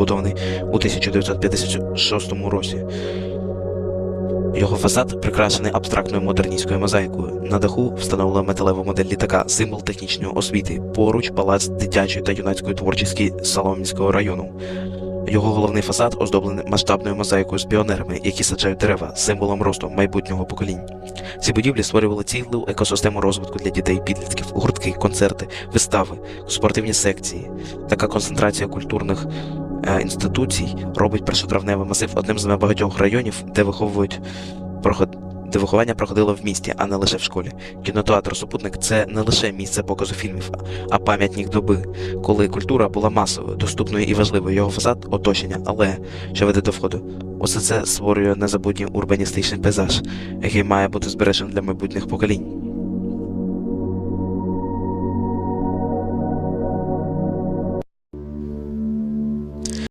збудований у 1956 році. Його фасад прикрашений абстрактною модерністською мозаїкою. На даху встановлена металева модель літака, символ технічної освіти. Поруч палац дитячої та юнацької творчості Соломінського району. Його головний фасад оздоблений масштабною мозаїкою з піонерами, які саджають дерева, символом росту майбутнього поколінь. Ці будівлі створювали цілу екосистему розвитку для дітей підлітків, гуртки, концерти, вистави, спортивні секції. Така концентрація культурних інституцій робить першотравневий масив одним з небагатьох районів, де виховують проход... де виховання проходило в місті, а не лише в школі. Кінотеатр Супутник це не лише місце показу фільмів, а пам'ятник доби, коли культура була масовою, доступною і важливою. Його фасад оточення, але що веде до входу. Усе це створює незабутній урбаністичний пейзаж, який має бути збереженим для майбутніх поколінь.